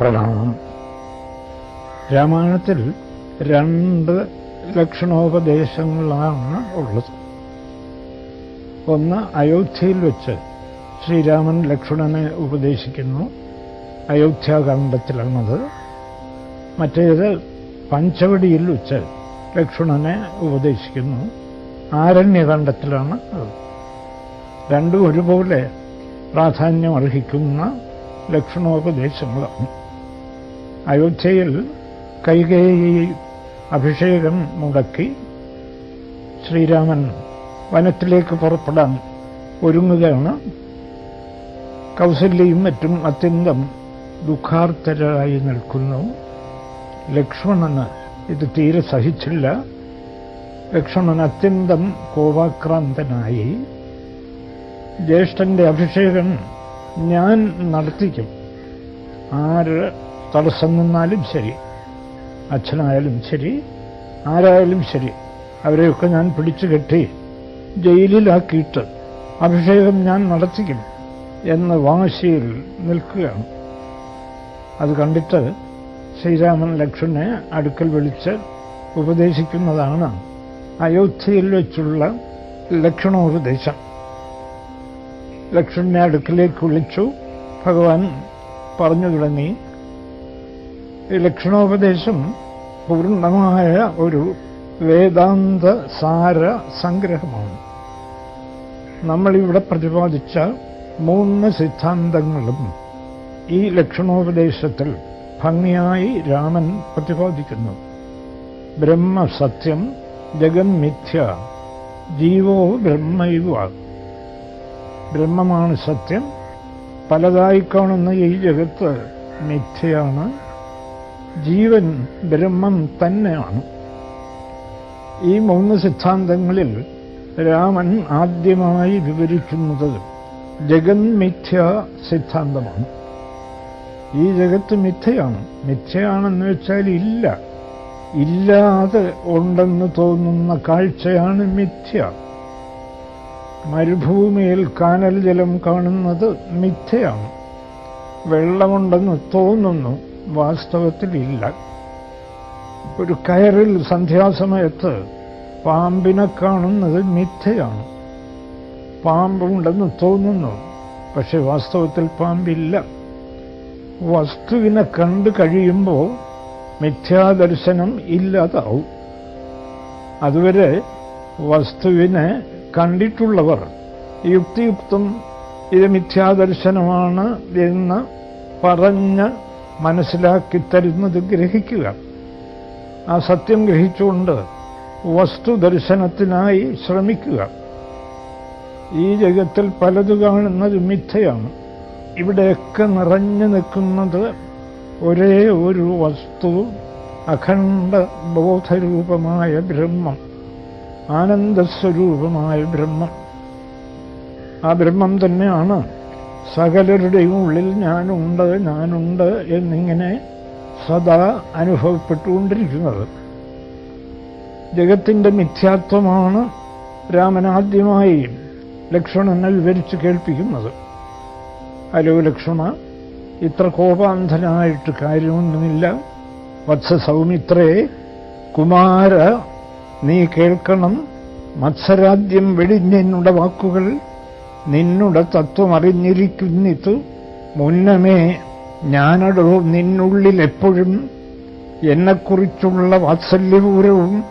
പ്രണാമം. രാമായണത്തിൽ രണ്ട് ലക്ഷണോപദേശങ്ങളാണ് ഉള്ളത്. ഒന്ന് അയോധ്യയിൽ വെച്ച് ശ്രീരാമൻ ലക്ഷ്മണനെ ഉപദേശിക്കുന്നു. അയോധ്യാകാന്ഡത്തിലാണത്. മറ്റേത് പഞ്ചവടിയിൽ വെച്ച് ലക്ഷ്മണനെ ഉപദേശിക്കുന്നു. ആരണ്യകാന്ഡത്തിലാണ് അത്. രണ്ടും ഒരുപോലെ പ്രാധാന്യം അർഹിക്കുന്ന ലക്ഷണോപദേശങ്ങളാണ്. അയോധ്യയിൽ കൈകേയി അഭിഷേകം മുടക്കി ശ്രീരാമൻ വനത്തിലേക്ക് പുറപ്പെടാൻ ഒരുങ്ങുകയാണ്. കൗസല്യയും മറ്റും അത്യന്തം ദുഃഖാർത്തരായി നിൽക്കുന്നു. ലക്ഷ്മണന് ഇത് തീരെ സഹിച്ചില്ല. ലക്ഷ്മണൻ അത്യന്തം കോപാക്രാന്തനായി. ജ്യേഷ്ഠന്റെ അഭിഷേകം ഞാൻ നടത്തിക്കും. ആര് തടസ്സം നിന്നാലും ശരി. അച്ഛനായാലും ശരി ആരായാലും ശരി. അവരെയൊക്കെ ഞാൻ പിടിച്ചു കെട്ടി ജയിലിലാക്കിയിട്ട് അഭിഷേകം ഞാൻ നടത്തിക്കും എന്ന വാശിയിൽ നിൽക്കുകയാണ്. അത് കണ്ടിട്ട് ശ്രീരാമൻ ലക്ഷ്മണനെ അടുക്കൽ വിളിച്ച് ഉപദേശിക്കുന്നതാണ് അയോധ്യയിൽ വെച്ചുള്ള ലക്ഷണോപദേശം ലക്ഷ്മണനെ അടുക്കിലേക്ക് വിളിച്ചു. ഭഗവാൻ പറഞ്ഞു തുടങ്ങി ലക്ഷണോപദേശം പൂർണമായ ഒരു വേദാന്ത സാര സംഗ്രഹമാണ്. നമ്മളിവിടെ പ്രതിപാദിച്ച മൂന്ന് സിദ്ധാന്തങ്ങളും ഈ ലക്ഷണോപദേശത്തിൽ ഭംഗിയായി രാമൻ പ്രതിപാദിക്കുന്നു. ബ്രഹ്മസത്യം ജഗന്മിഥ്യ ജീവോ ബ്രഹ്മയുവ ബ്രഹ്മമാണ് സത്യം. പലതായി കാണുന്ന ഈ ജഗത്ത് മിഥ്യയാണ്. ജീവൻ ബ്രഹ്മം തന്നെയാണ്. ഈ മൂന്ന് സിദ്ധാന്തങ്ങളിൽ രാമൻ ആദ്യമായി വിവരിക്കുന്നത് ജഗന്മിഥ്യ സിദ്ധാന്തമാണ്. ഈ ജഗത്ത് മിഥ്യയാണ്. മിഥ്യയാണെന്ന് വെച്ചാൽ ഇല്ല. ഇല്ലാതെ ഉണ്ടെന്ന് തോന്നുന്ന കാഴ്ചയാണ് മിഥ്യ. മരുഭൂമിയിൽ കാനൽ ജലം കാണുന്നത് മിഥ്യയാണ്. വെള്ളമുണ്ടെന്ന് തോന്നുന്നു. വാസ്തവത്തിൽ ഇല്ല. ഒരു കയറിൽ സന്ധ്യാസമയത്ത് പാമ്പിനെ കാണുന്നത് മിഥ്യയാണ്. പാമ്പുണ്ടെന്ന് തോന്നുന്നു പക്ഷെ വാസ്തവത്തിൽ പാമ്പില്ല. വസ്തുവിനെ കണ്ടു കഴിയുമ്പോൾ മിഥ്യാദർശനം ഇല്ലാതാവും. അതുവരെ വസ്തുവിനെ കണ്ടിട്ടുള്ളവർ യുക്തിയുക്തം ഇത് മിഥ്യാദർശനമാണ് എന്ന് പറഞ്ഞ് മനസ്സിലാക്കി തരുന്നത് ഗ്രഹിക്കുക. ആ സത്യം ഗ്രഹിച്ചുകൊണ്ട് വസ്തുദർശനത്തിനായി ശ്രമിക്കുക. ഈ ജഗത്തിൽ പലത് കാണുന്നത് മിഥ്യയാണ്. ഇവിടെയൊക്കെ നിറഞ്ഞു നിൽക്കുന്നത് ഒരേ ഒരു വസ്തു അഖണ്ഡ ബോധരൂപമായ ബ്രഹ്മം ആനന്ദസ്വരൂപമായ ബ്രഹ്മം. ആ ബ്രഹ്മം തന്നെയാണ് സകലരുടെയും ഉള്ളിൽ ഞാനുണ്ട് ഞാനുണ്ട് എന്നിങ്ങനെ സദാ അനുഭവപ്പെട്ടുകൊണ്ടിരിക്കുന്നത്. ജഗത്തിന്റെ മിഥ്യാത്വമാണ് രാമനാദ്യമായി ലക്ഷ്മണനെ വിവരിച്ച് കേൾപ്പിക്കുന്നത്. ഹലോ ലക്ഷ്മണ ഇത്ര കോപാന്ധനായിട്ട് കാര്യമൊന്നുമില്ല. വത്സ സൗമിത്രേ കുമാര നീ കേൾക്കണം. മത്സരാദ്യം വെടിഞ്ഞെന്നുടെ വാക്കുകൾ നിന്നുടെ തത്വം അറിഞ്ഞിരിക്കുന്നിത് മുന്നമേ ഞാനടോ നിന്നുള്ളിൽ എപ്പോഴും. എന്നെക്കുറിച്ചുള്ള വാത്സല്യപൂരവും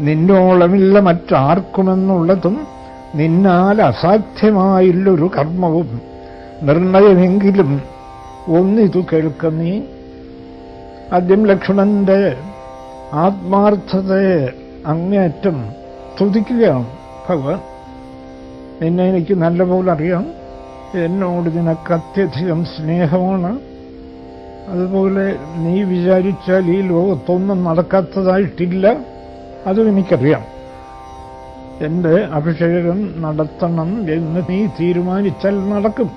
നിന്നോളമില്ല മറ്റാർക്കുമെന്നുള്ളതും നിന്നാൽ അസാധ്യമായുള്ളൊരു കർമ്മവും. നിർണയമെങ്കിലും ഒന്നിതു കേൾക്ക നീ. ആദ്യം ലക്ഷ്മണന്റെ ആത്മാർത്ഥതയെ അങ്ങേയറ്റം സ്തുതിക്കുകയാണ് ഭഗവാൻ. നിന്നെ എനിക്ക് നല്ലപോലെ അറിയാം. എന്നോട് നിനക്ക് അത്യധികം സ്നേഹമാണ്. അതുപോലെ നീ വിചാരിച്ചാൽ ഈ ലോകത്തൊന്നും നടക്കാത്തതായിട്ടില്ല. അതും എനിക്കറിയാം. എന്റെ അഭിഷേകം നടത്തണം എന്ന് നീ തീരുമാനിച്ചാൽ നടക്കും.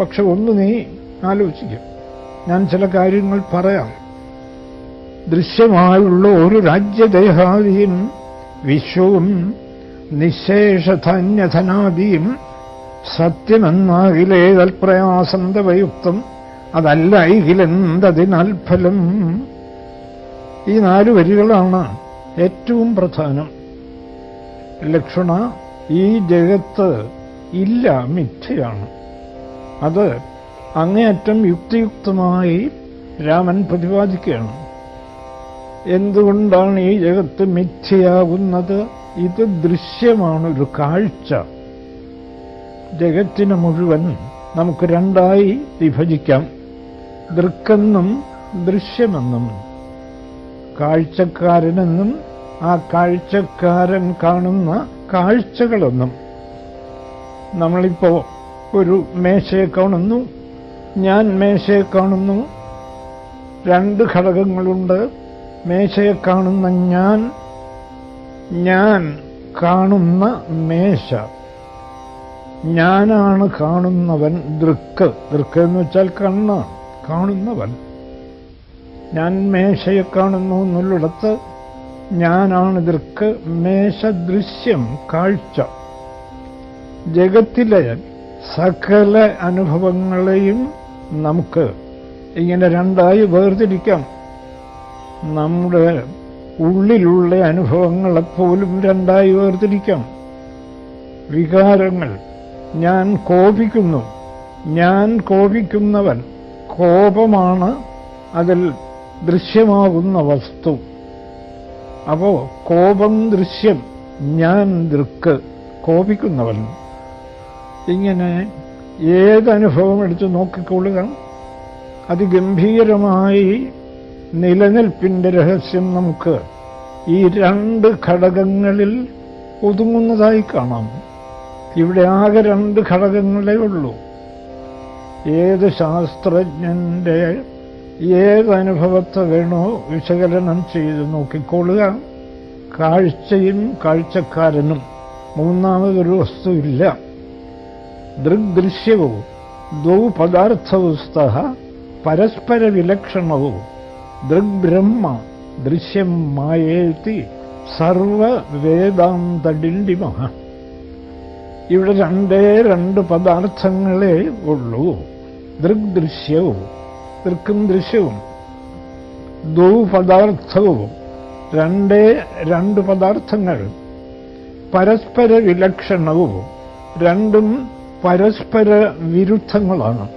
പക്ഷെ ഒന്ന് നീ ആലോചിക്കും. ഞാൻ ചില കാര്യങ്ങൾ പറയാം. ദൃശ്യമായുള്ള ഒരു രാജ്യദേഹാദിയും വിശ്വവും നിശേഷധന്യധനാദിയും പ്രയാസം തവയുക്തം അതല്ല ഇതിലെന്തതിനാൽ ഫലം? ഈ നാല് വരികളാണ് ഏറ്റവും പ്രധാനം. ലക്ഷണ ഈ ജഗത്ത് ഇല്ല മിഥ്യയാണ്. അത് അങ്ങേയറ്റം യുക്തിയുക്തമായി രാമൻ പ്രതിപാദിക്കുകയാണ്. എന്തുകൊണ്ടാണ് ഈ ജഗത്ത് മിഥ്യയാകുന്നത്? ഇത് ദൃശ്യമാണ് ഒരു കാഴ്ച. ജഗത്തിനെ മുഴുവൻ നമുക്ക് രണ്ടായി വിഭജിക്കാം. ദൃക്കെന്നും ദൃശ്യമെന്നും. കാഴ്ചക്കാരനെന്നും ആ കാഴ്ചക്കാരൻ കാണുന്ന കാഴ്ചകളെന്നും. നമ്മളിപ്പോ ഒരു മേശയെ കാണുന്നു. ഞാൻ മേശയെ കാണുന്നു. രണ്ട് ഘടകങ്ങളുണ്ട്. മേശയെ കാണുന്ന ഞാൻ ഞാൻ കാണുന്ന മേശ. ഞാനാണ് കാണുന്നവൻ ദൃക്ക്. ദൃക്ക് എന്ന് വെച്ചാൽ കണ്ണ്. കാണുന്നവൻ. ഞാൻ മേശയെ കാണുന്നു എന്നുള്ളിടത്ത് ഞാനാണ് ദൃക്ക്. മേശ ദൃശ്യം കാഴ്ച. ജഗത്തിലെ സകല അനുഭവങ്ങളെയും നമുക്ക് ഇങ്ങനെ രണ്ടായി വേർതിരിക്കാം. നമ്മുടെ ഉള്ളിലുള്ള അനുഭവങ്ങളെപ്പോലും രണ്ടായി വേർതിരിക്കാം. വികാരങ്ങൾ. ഞാൻ കോപിക്കുന്നു. ഞാൻ കോപിക്കുന്നവൻ കോപമാണ്. അതിൽ ദൃശ്യമാകുന്ന വസ്തു. അപ്പോ കോപം ദൃശ്യം ഞാൻ ദൃക്ക് കോപിക്കുന്നവൻ. ഇങ്ങനെ ഏതനുഭവം എടുത്തു നോക്കിക്കൊള്ളുക? അതിഗംഭീരമായി നിലനിൽപ്പിന്റെ രഹസ്യം നമുക്ക് ഈ രണ്ട് ഘടകങ്ങളിൽ ഒതുങ്ങുന്നതായി കാണാം. ഇവിടെ ആകെ രണ്ട് ഘടകങ്ങളേ ഉള്ളൂ. ഏത് ശാസ്ത്രജ്ഞന്റെ ഏത് അനുഭവത്തെ വേണോ വിശകലനം ചെയ്ത് നോക്കിക്കൊള്ളുക. കാഴ്ചയും കാഴ്ചക്കാരനും മൂന്നാമതൊരു വസ്തുവില്ല. ദൃഗ്ദൃശ്യവും ദ്വൗ പദാർത്ഥവുസ്ത പരസ്പര വിലക്ഷണവും ദൃഗ്ബ്രഹ്മ ദൃശ്യം മായേത്തി സർവവേദാന്തഡിണ്ടിമ ഇവിടെ രണ്ടേ രണ്ട് പദാർത്ഥങ്ങളെ ഉള്ളൂ. ദൃഗ്ദൃശ്യവും ദൃക്കും ദൃശ്യവും ദുപദാർത്ഥവും പദാർത്ഥവും. രണ്ടേ രണ്ട് പദാർത്ഥങ്ങൾ പരസ്പര വിലക്ഷണവും രണ്ടും പരസ്പര വിരുദ്ധങ്ങളാണ്.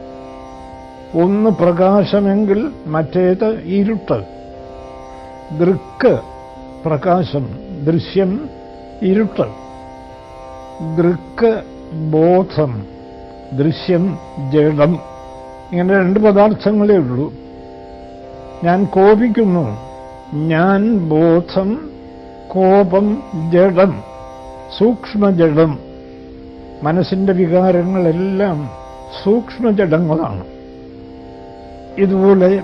ഒന്ന് പ്രകാശമെങ്കിൽ മറ്റേത് ഇരുട്ട്. ദൃക്ക് പ്രകാശം ദൃശ്യം ഇരുട്ട്. ദൃക്ക് ബോധം ദൃശ്യം ജഡം. ഇങ്ങനെ രണ്ട് പദാർത്ഥങ്ങളേ ഉള്ളൂ. ഞാൻ കോപിക്കുന്നു. ഞാൻ ബോധം കോപം ജഡം സൂക്ഷ്മജഡം മനസ്സിന്റെ വികാരങ്ങളെല്ലാം സൂക്ഷ്മജഡങ്ങളാണ് ഇതുപോലെ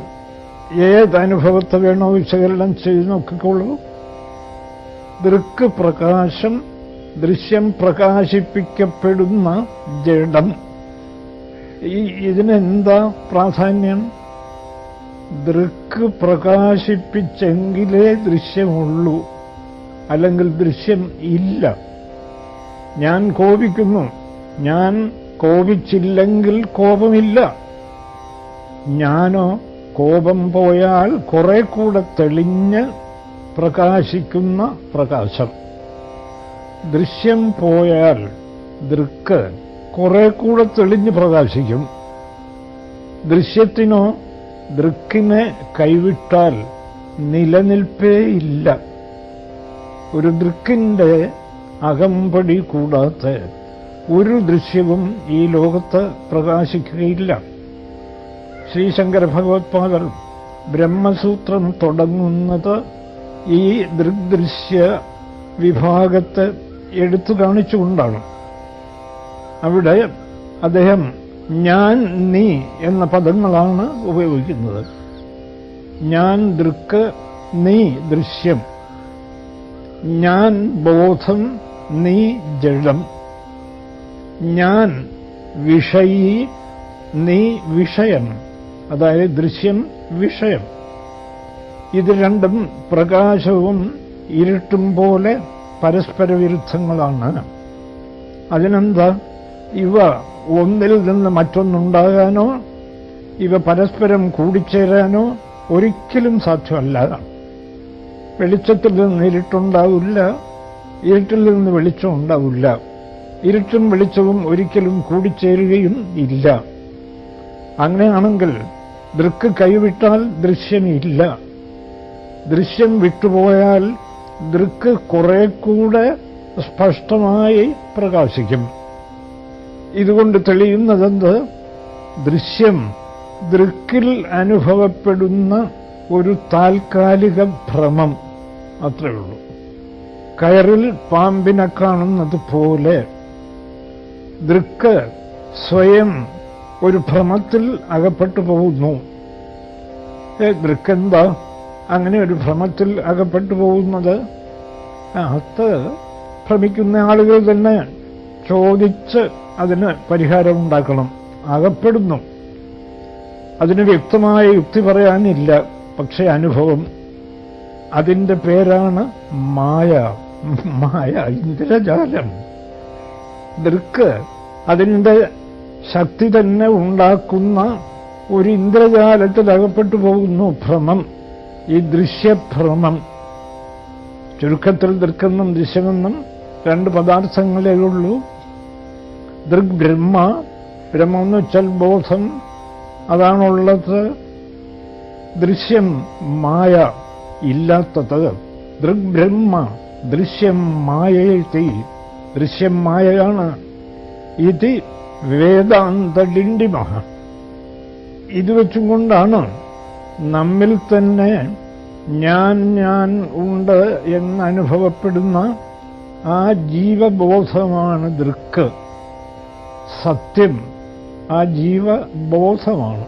ഏതനുഭവത്തെ വേണോ വിശകലനം ചെയ്ത് നോക്കിക്കോളൂ. ദൃക്ക് പ്രകാശം ദൃശ്യം പ്രകാശിപ്പിക്കപ്പെടുന്ന ജഡം. ഈ ഇതിനെന്താ പ്രാധാന്യം? ദൃക്ക് പ്രകാശിപ്പിച്ചെങ്കിലേ ദൃശ്യമുള്ളൂ. അല്ലെങ്കിൽ ദൃശ്യം ഇല്ല. ഞാൻ കോപിക്കുന്നു. ഞാൻ കോപിച്ചില്ലെങ്കിൽ കോപമില്ല. ഞാനോ കോപം പോയാൽ കുറെ കൂടെ തെളിഞ്ഞ് പ്രകാശിക്കുന്ന പ്രകാശം. ദൃശ്യം പോയാൽ ദൃക്ക് കുറെ കൂടെ തെളിഞ്ഞ് പ്രകാശിക്കും. ദൃശ്യത്തിനോ ദൃക്കിനെ കൈവിട്ടാൽ നിലനിൽപ്പേ ഇല്ല. ഒരു ദൃക്കിന്റെ അകമ്പടി കൂടാത്ത ഒരു ദൃശ്യവും ഈ ലോകത്ത് പ്രകാശിക്കുകയില്ല. ശ്രീശങ്കര ഭഗവത്പാദർ ബ്രഹ്മസൂത്രം തുടങ്ങുന്നത് ഈ ദൃഗ്ദൃശ്യ വിഭാഗത്തെ എടുത്തു കാണിച്ചുകൊണ്ടാണ്. അവിടെ അദ്ദേഹം ഞാൻ നീ എന്ന പദങ്ങളാണ് ഉപയോഗിക്കുന്നത്. ഞാൻ ദൃക്ക് നീ ദൃശ്യം. ഞാൻ ബോധം നീ ജഡം. ഞാൻ വിഷയി നീ വിഷയം. അതായത് ദൃശ്യം വിഷയം. ഇത് രണ്ടും പ്രകാശവും ഇരുട്ടും പോലെ പരസ്പര വിരുദ്ധങ്ങളാണ്. അതിനെന്താ? ഇവ ഒന്നിൽ നിന്ന് മറ്റൊന്നുണ്ടാകാനോ ഇവ പരസ്പരം കൂടിച്ചേരാനോ ഒരിക്കലും സാധ്യമല്ല. വെളിച്ചത്തിൽ നിന്ന് ഇരുട്ടുണ്ടാവില്ല ഇരുട്ടിൽ നിന്ന് വെളിച്ചം ഉണ്ടാവില്ല. ഇരുട്ടും വെളിച്ചവും ഒരിക്കലും കൂടിച്ചേരുകയും ഇല്ല. അങ്ങനെയാണെങ്കിൽ ദൃക്ക് കൈവിട്ടാൽ ദൃശ്യമില്ല. ദൃശ്യം വിട്ടുപോയാൽ ദൃക്ക് കുറെ കൂടെ സ്പഷ്ടമായി പ്രകാശിക്കും. ഇതുകൊണ്ട് തെളിയുന്നതെന്ത്? ദൃശ്യം ദൃക്കിൽ അനുഭവപ്പെടുന്ന ഒരു താൽക്കാലിക ഭ്രമം. അത്രേ ഉള്ളൂ കയറിൽ പാമ്പിനെ കാണുന്നത് പോലെ ദൃക്ക് സ്വയം ഒരു ഭ്രമത്തിൽ അകപ്പെട്ടു പോകുന്നു. ഏ, ദൃക്കെന്താ? അങ്ങനെ ഒരു ഭ്രമത്തിൽ അകപ്പെട്ടു പോകുന്നത്? അത് ഭ്രമിക്കുന്ന ആളുകൾ തന്നെ ചോദിച്ച് അതിന് പരിഹാരമുണ്ടാക്കണം അകപ്പെടുന്നു. അതിന് വ്യക്തമായ യുക്തി പറയാനില്ല. പക്ഷേ അനുഭവം. അതിന്റെ പേരാണ് മായ. മായ ഇന്ദ്രജാലം. ദൃക്ക് അതിന്റെ ശക്തി തന്നെ ഉണ്ടാക്കുന്ന ഒരു ഇന്ദ്രജാലത്തിൽ അകപ്പെട്ടു പോകുന്നു ഭ്രമം. ഈ ദൃശ്യഭ്രമം. ചുരുക്കത്തിൽ ദൃക്കെന്നും ദൃശ്യമെന്നും രണ്ട് പദാർത്ഥങ്ങളേ ഉള്ളൂ. ദൃഗ്ബ്രഹ്മ ബ്രഹ്മം എന്ന് വെച്ചാൽ ബോധം. അതാണുള്ളത് ദൃശ്യം മായ ഇല്ലാത്തത്. ദൃഗ്ബ്രഹ്മ ദൃശ്യം മായയെത്തി ദൃശ്യം മായയാണ്. ഇത് വേദാന്ത ഡിണ്ടിമ ഇത് വെച്ചും കൊണ്ടാണ് നമ്മിൽ തന്നെ ഞാൻ ഞാൻ ഉണ്ട് എന്നനുഭവപ്പെടുന്ന ആ ജീവബോധമാണ് ദൃക്ക്. സത്യം ആ ജീവബോധമാണ്.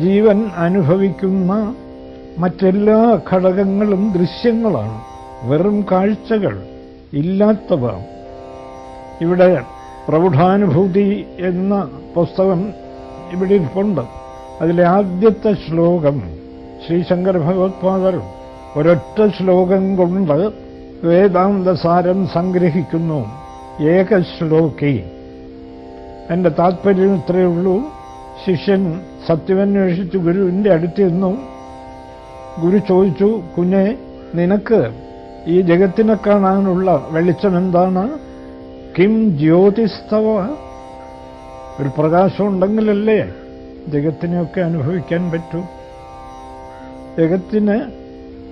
ജീവൻ അനുഭവിക്കുന്ന മറ്റെല്ലാ ഘടകങ്ങളും ദൃശ്യങ്ങളാണ്. വെറും കാഴ്ചകൾ ഇല്ലാത്തവ. ഇവിടെ പ്രൗഢാനുഭൂതി എന്ന പുസ്തകം ഇവിടെ ഉണ്ട് അതിലെ ആദ്യത്തെ ശ്ലോകം ശ്രീശങ്കര ഭഗവത്പാദർ ഒരൊറ്റ ശ്ലോകം കൊണ്ട് വേദാന്തസാരം സംഗ്രഹിക്കുന്നു. ഏക ശ്ലോകി. എന്റെ താത്പര്യം ഇത്രയേ ഉള്ളൂ. ശിഷ്യൻ സത്യമന്വേഷിച്ച് ഗുരുവിന്റെ അടുത്തിരുന്നു ഗുരു ചോദിച്ചു കുഞ്ഞെ നിനക്ക് ഈ ജഗത്തിനെ കാണാനുള്ള വെളിച്ചം എന്താണ്? കിം ജ്യോതിസ്തവ. ഒരു പ്രകാശം ഉണ്ടെങ്കിലല്ലേ ജഗത്തിനെയൊക്കെ അനുഭവിക്കാൻ പറ്റൂ. ജഗത്തിന്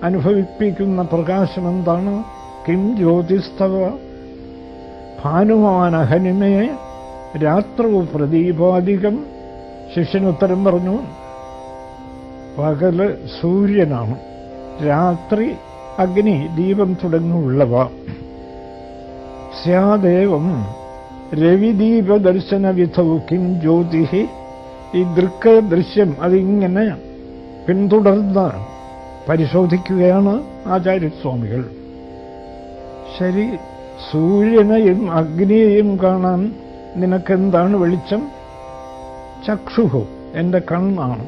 അനുഭവിപ്പിക്കുന്ന പ്രകാശം എന്താണ് കിം ജ്യോതിസ്തവ. ഭാനുമാനഹനിമയെ രാത്രവും പ്രദീപാധികം ശിഷ്യനുത്തരം പറഞ്ഞു പകൽ സൂര്യനാണ്. രാത്രി അഗ്നി ദീപം തുടങ്ങിയുള്ളവ സ്യാദേവം രവിദീപ ദർശന വിധൗ കിം ജ്യോതി ഈ ദൃക്ക ദൃശ്യം അതിങ്ങനെ പിന്തുടർന്ന് പരിശോധിക്കുകയാണ് ആചാര്യസ്വാമികൾ. ശരി സൂര്യനെയും അഗ്നിയെയും കാണാൻ നിനക്കെന്താണ് വെളിച്ചം? ചക്ഷുഹു എന്റെ കണ്ണാണ്.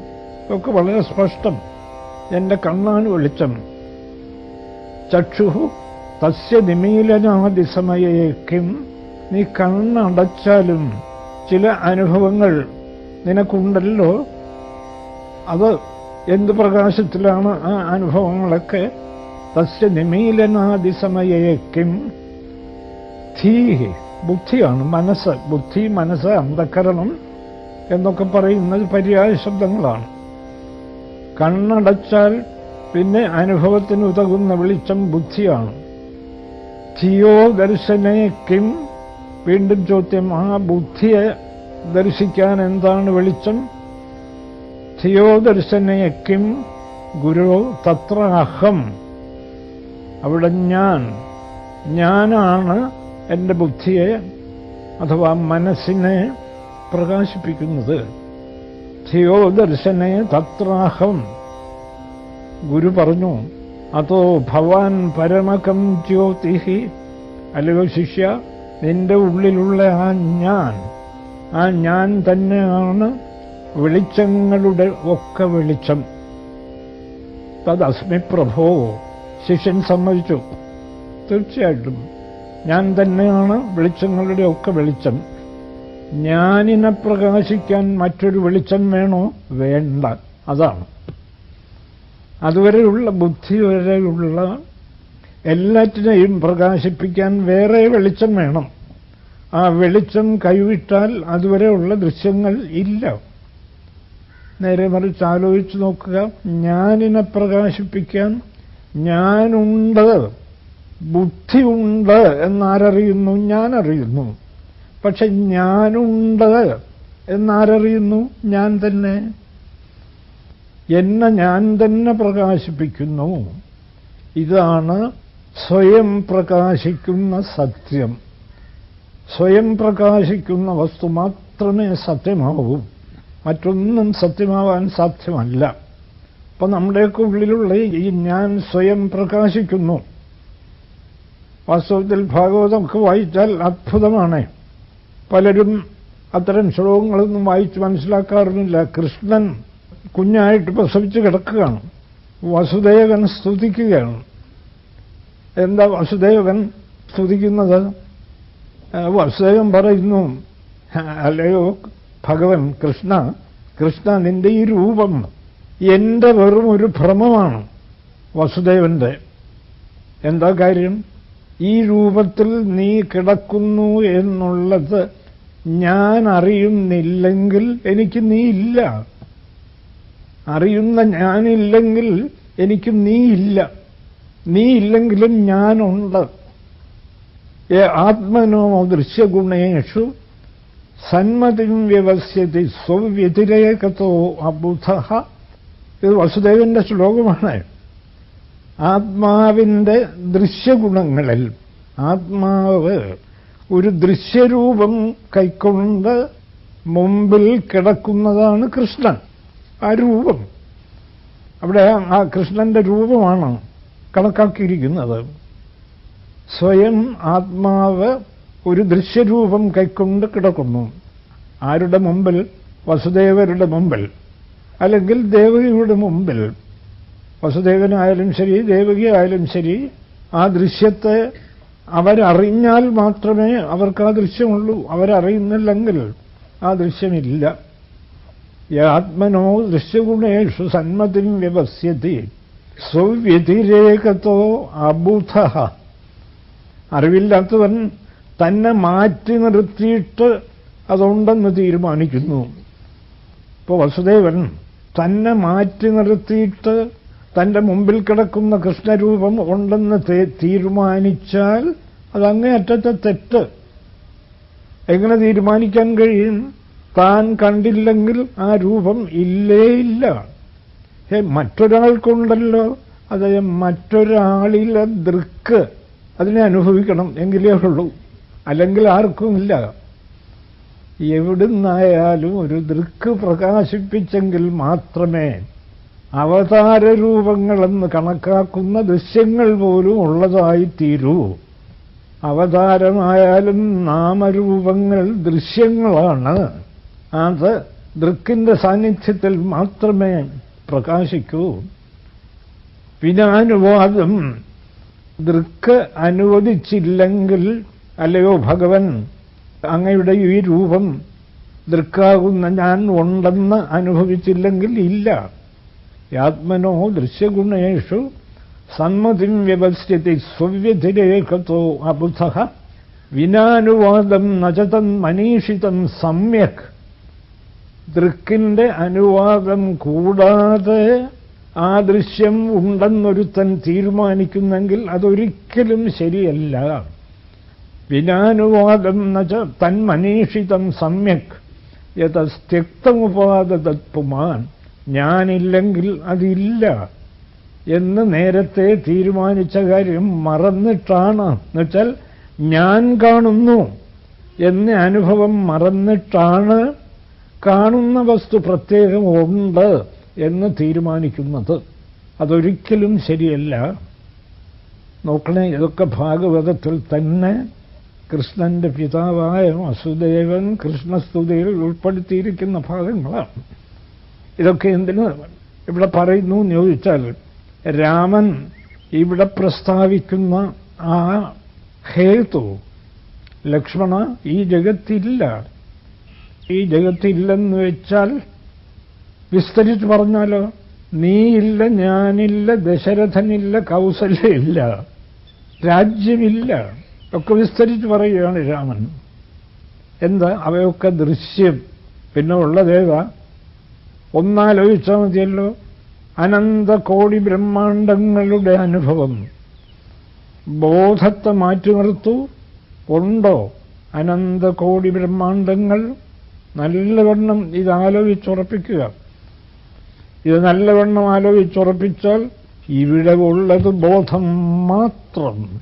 ഒക്കെ വളരെ സ്പഷ്ടം. എന്റെ കണ്ണാണ് വെളിച്ചം. ചക്ഷുഹു തസ്യ നിമീലനാദിസമയേ കിം നീ കണ്ണടച്ചാലും ചില അനുഭവങ്ങൾ നിനക്കുണ്ടല്ലോ? അത് എന്ത് പ്രകാശത്തിലാണ് ആ അനുഭവങ്ങളൊക്കെ? തസ്യ നിമീലനാദിസമയേ കിം ധീഹി ബുദ്ധിയാണ് മനസ്സ് ബുദ്ധി മനസ്സ് അന്ധക്കരണം എന്നൊക്കെ പറയുന്നത് പര്യായ ശബ്ദങ്ങളാണ്. കണ്ണടച്ചാൽ പിന്നെ അനുഭവത്തിന് ഉതകുന്ന വെളിച്ചം ബുദ്ധിയാണ്. ധിയോ ദർശനേ കിം? വീണ്ടും ചോദ്യം ആ ബുദ്ധിയെ ദർശിക്കാൻ എന്താണ് വെളിച്ചം? ധിയോ ദർശനേ കിം? ഗുരു തത്ര അഹം. അവിടെ ഞാൻ ഞാനാണ് എന്റെ ബുദ്ധിയെ അഥവാ മനസ്സിനെ പ്രകാശിപ്പിക്കുന്നത്. ധിയോ ദർശനെ തത്രാഹം ഗുരു പറഞ്ഞു അതോ ഭവാൻ പരമകം ജ്യോതിഹി? അല്ലയോ ശിഷ്യ നിന്റെ ഉള്ളിലുള്ള ആ ഞാൻ ആ ഞാൻ തന്നെയാണ് വെളിച്ചങ്ങളുടെ ഒക്കെ വെളിച്ചം. തദസ്മി പ്രഭോ ശിഷ്യൻ സമ്മതിച്ചു. തീർച്ചയായിട്ടും ഞാൻ തന്നെയാണ് വെളിച്ചങ്ങളുടെ ഒക്കെ വെളിച്ചം. ഞാനിനെ പ്രകാശിക്കാൻ മറ്റൊരു വെളിച്ചം വേണോ? വേണ്ട. അതാണ്. അതുവരെയുള്ള ബുദ്ധി വരെയുള്ള എല്ലാറ്റിനെയും പ്രകാശിപ്പിക്കാൻ വേറെ വെളിച്ചം വേണം. ആ വെളിച്ചം കൈവിട്ടാൽ അതുവരെയുള്ള ദൃശ്യങ്ങൾ ഇല്ല. നേരെ മറിച്ച് ആലോചിച്ച് നോക്കുക. ഞാനിനെ പ്രകാശിപ്പിക്കാൻ ഞാനുണ്ട്. ബുദ്ധിയുണ്ട് എന്നാരറിയുന്നു? ഞാനറിയുന്നു. പക്ഷെ ഞാനുണ്ട് എന്നാരറിയുന്നു? ഞാൻ തന്നെ. എന്നെ ഞാൻ തന്നെ പ്രകാശിപ്പിക്കുന്നു. ഇതാണ് സ്വയം പ്രകാശിക്കുന്ന സത്യം. സ്വയം പ്രകാശിക്കുന്ന വസ്തു മാത്രമേ സത്യമാവൂ. മറ്റൊന്നും സത്യമാവാൻ സാധ്യമല്ല. അപ്പൊ നമ്മുടെയൊക്കെ ഉള്ളിലുള്ള ഈ ഞാൻ സ്വയം പ്രകാശിക്കുന്നു. വാസ്തവത്തിൽ ഭാഗവതമൊക്കെ വായിച്ചാൽ അത്ഭുതമാണ്. പലരും അത്തരം ശ്ലോകങ്ങളൊന്നും വായിച്ച് മനസ്സിലാക്കാറുമില്ല. കൃഷ്ണൻ കുഞ്ഞായിട്ട് പ്രസവിച്ച് കിടക്കുകയാണ്. വസുദേവൻ സ്തുതിക്കുകയാണ്. എന്താ വസുദേവൻ സ്തുതിക്കുന്നത്? വസുദേവൻ പറയുന്നു അല്ലയോ ഭഗവൻ കൃഷ്ണ കൃഷ്ണ നിന്റെ ഈ രൂപം എന്റെ വെറും ഒരു ഭ്രമമാണ് വസുദേവന്റെ. എന്താ കാര്യം? ഈ രൂപത്തിൽ നീ കിടക്കുന്നു എന്നുള്ളത് ഞാൻ അറിയുന്നില്ലെങ്കിൽ എനിക്ക് നീ ഇല്ല. അറിയുന്ന ഞാനില്ലെങ്കിൽ എനിക്ക് നീ ഇല്ല നീ ഇല്ലെങ്കിലും ഞാനുണ്ട് ആത്മനോ ദൃശ്യഗുണേഷു സന്മതിം വ്യവസ്യതി സ്വവ്യതിരേകത്തോ അബുധ. ഇത് വസുദേവന്റെ ശ്ലോകമാണ്. ആത്മാവിന്റെ ദൃശ്യഗുണങ്ങളിൽ ആത്മാവ് ഒരു ദൃശ്യരൂപം കൈക്കൊണ്ട് മുമ്പിൽ കിടക്കുന്നതാണ് കൃഷ്ണൻ. ആ രൂപം. അവിടെ ആ കൃഷ്ണന്റെ രൂപമാണ് കണക്കാക്കിയിരിക്കുന്നത്. സ്വയം ആത്മാവ് ഒരു ദൃശ്യരൂപം കൈക്കൊണ്ട് കിടക്കുന്നു. ആരുടെ മുമ്പിൽ? വസുദേവരുടെ മുമ്പിൽ. അല്ലെങ്കിൽ ദേവകിയുടെ മുമ്പിൽ. വസുദേവനായാലും ശരി ദേവകി ആയാലും ശരി ആ ദൃശ്യത്തെ അവരറിഞ്ഞാൽ മാത്രമേ അവർക്ക് ആ ദൃശ്യമുള്ളൂ. അവരറിയുന്നില്ലെങ്കിൽ ആ ദൃശ്യമില്ല. ആത്മനോ ദൃശ്യഗുണേഷു സന്മതിം വ്യവസ്യതി. സ്വവ്യതിരേകത്തോ അബുധ. അറിവില്ലാത്തവൻ തന്നെ മാറ്റി നിർത്തിയിട്ട് അതുണ്ടെന്ന് തീരുമാനിക്കുന്നു. ഇപ്പോൾ വസുദേവൻ തന്നെ മാറ്റി നിർത്തിയിട്ട് തന്റെ മുമ്പിൽ കിടക്കുന്ന കൃഷ്ണരൂപം ഉണ്ടെന്ന് തീരുമാനിച്ചാൽ അതങ്ങേ അറ്റത്തെ തെറ്റ്. എങ്ങനെ തീരുമാനിക്കാൻ കഴിയും? താൻ കണ്ടില്ലെങ്കിൽ ആ രൂപം ഇല്ലേ ഇല്ല. മറ്റൊരാൾക്കുണ്ടല്ലോ. അത് മറ്റൊരാളിലെ ദൃക്ക് അതിനെ അനുഭവിക്കണം എങ്കിലേ ഉള്ളൂ. അല്ലെങ്കിൽ ആർക്കുമില്ല. എവിടുന്നായാലും ഒരു ദൃക്ക് പ്രകാശിപ്പിച്ചെങ്കിൽ മാത്രമേ അവതാര രൂപങ്ങളെന്ന് കണക്കാക്കുന്ന ദൃശ്യങ്ങൾ പോലും ഉള്ളതായി തീരൂ അവതാരമായാലും നാമരൂപങ്ങൾ ദൃശ്യങ്ങളാണ്. അത് ദൃക്കിന്റെ സാന്നിധ്യത്തിൽ മാത്രമേ പ്രകാശിക്കൂ. വിനാനുവാദം ദൃക്ക് അനുവദിച്ചില്ലെങ്കിൽ അല്ലയോ ഭഗവൻ അങ്ങയുടെ ഈ രൂപം ദൃക്കാകുന്ന ഞാൻ ഉണ്ടെന്ന് അനുഭവിച്ചില്ലെങ്കിൽ ഇല്ല. യാത്മനോ ദൃശ്യഗുണേഷു സന്മതിം വ്യവസ്ഥിതി സ്വവ്യതിരേഖത്തോ അബുധ. വിനാനുവാദം നചതൻ മനീഷിതം സമ്യക്. ദൃക്കിന്റെ അനുവാദം കൂടാതെ ആ ദൃശ്യം ഉണ്ടെന്നൊരുത്തൻ തീരുമാനിക്കുന്നെങ്കിൽ അതൊരിക്കലും ശരിയല്ല. വിനാനുവാദം നച്ച തന്മനീഷിതം സമ്യക്. യഥസ്ത്യക്തമുപാദതത്പുമാൻ ഞാനില്ലെങ്കിൽ അതില്ല എന്ന് നേരത്തെ തീരുമാനിച്ച കാര്യം മറന്നിട്ടാണ്. എന്നുവെച്ചാൽ ഞാൻ കാണുന്നു. എന്ന അനുഭവം മറന്നിട്ടാണ് കാണുന്ന വസ്തു പ്രത്യേകം ഉണ്ട് എന്ന് തീരുമാനിക്കുന്നത് അതൊരിക്കലും ശരിയല്ല. നോക്കണേ ഇതൊക്കെ ഭാഗവതത്തിൽ തന്നെ കൃഷ്ണന്റെ പിതാവായ വസുദേവൻ കൃഷ്ണസ്തുതിയിൽ ഉൾപ്പെടുത്തിയിരിക്കുന്ന ഭാഗങ്ങളാണ്. ഇതൊക്കെ എന്തിനു? ഇവിടെ പറയുന്നു എന്ന് ചോദിച്ചാൽ രാമൻ ഇവിടെ പ്രസ്താവിക്കുന്ന ആ ഹേതു ലക്ഷ്മണ ഈ ജഗത്തില്ല. ഈ ജഗത്തില്ലെന്ന് വെച്ചാൽ വിസ്തരിച്ച് പറഞ്ഞാലോ? നീയില്ല ഞാനില്ല ദശരഥനില്ല കൗസല്യമില്ല രാജ്യമില്ല. ഒക്കെ വിസ്തരിച്ച് പറയുകയാണ് രാമൻ. എന്താ അവയൊക്കെ ദൃശ്യം? പിന്നെ ഉള്ളതേതാ ഒന്നാലോചിച്ചാൽ മതിയല്ലോ അനന്ത കോടി ബ്രഹ്മാണ്ടങ്ങളുടെ അനുഭവം. ബോധത്തെ മാറ്റി നിർത്തു. ഉണ്ടോ അനന്ത കോടി ബ്രഹ്മാണ്ടങ്ങൾ? നല്ലവണ്ണം ഇതാലോചിച്ചുറപ്പിക്കുക. ഇത് നല്ലവണ്ണം ആലോചിച്ചുറപ്പിച്ചാൽ ഇവിടെ ഉള്ളത് ബോധം മാത്രം.